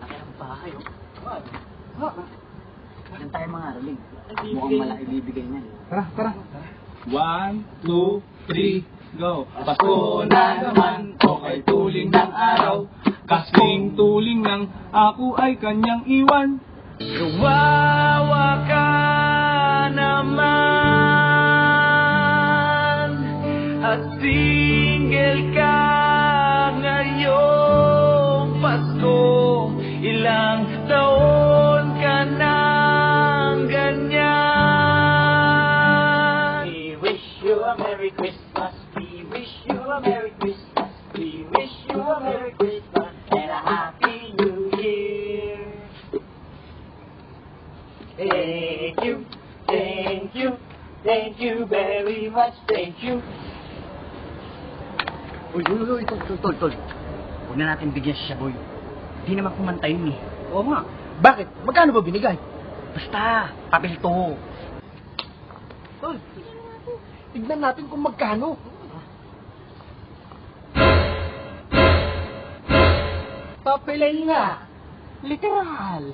Laki ng bahay, oh. Ha? Yan tayo mga araling. Mukhang malaki bibigay niyan. Tara, tara. One, two, three, go. Pasko na naman, okay tuling ng araw. Kasing tuling ng ako ay kanyang iwan. Kawawa ka naman At single Merry Christmas. We wish you a Merry Christmas. We wish you a Merry Christmas and a Happy New Year. Thank you, thank you, thank you very much, thank you. Uy, uy, uy, tol, tol, tol, tol. Huwag na natin bigyan siya, boy. Hindi naman kumanta yun eh. Oo nga. Bakit? Magkano ba binigay? Basta, papel to. Tol, tignan natin kung magkano. Papelay nga. Literal.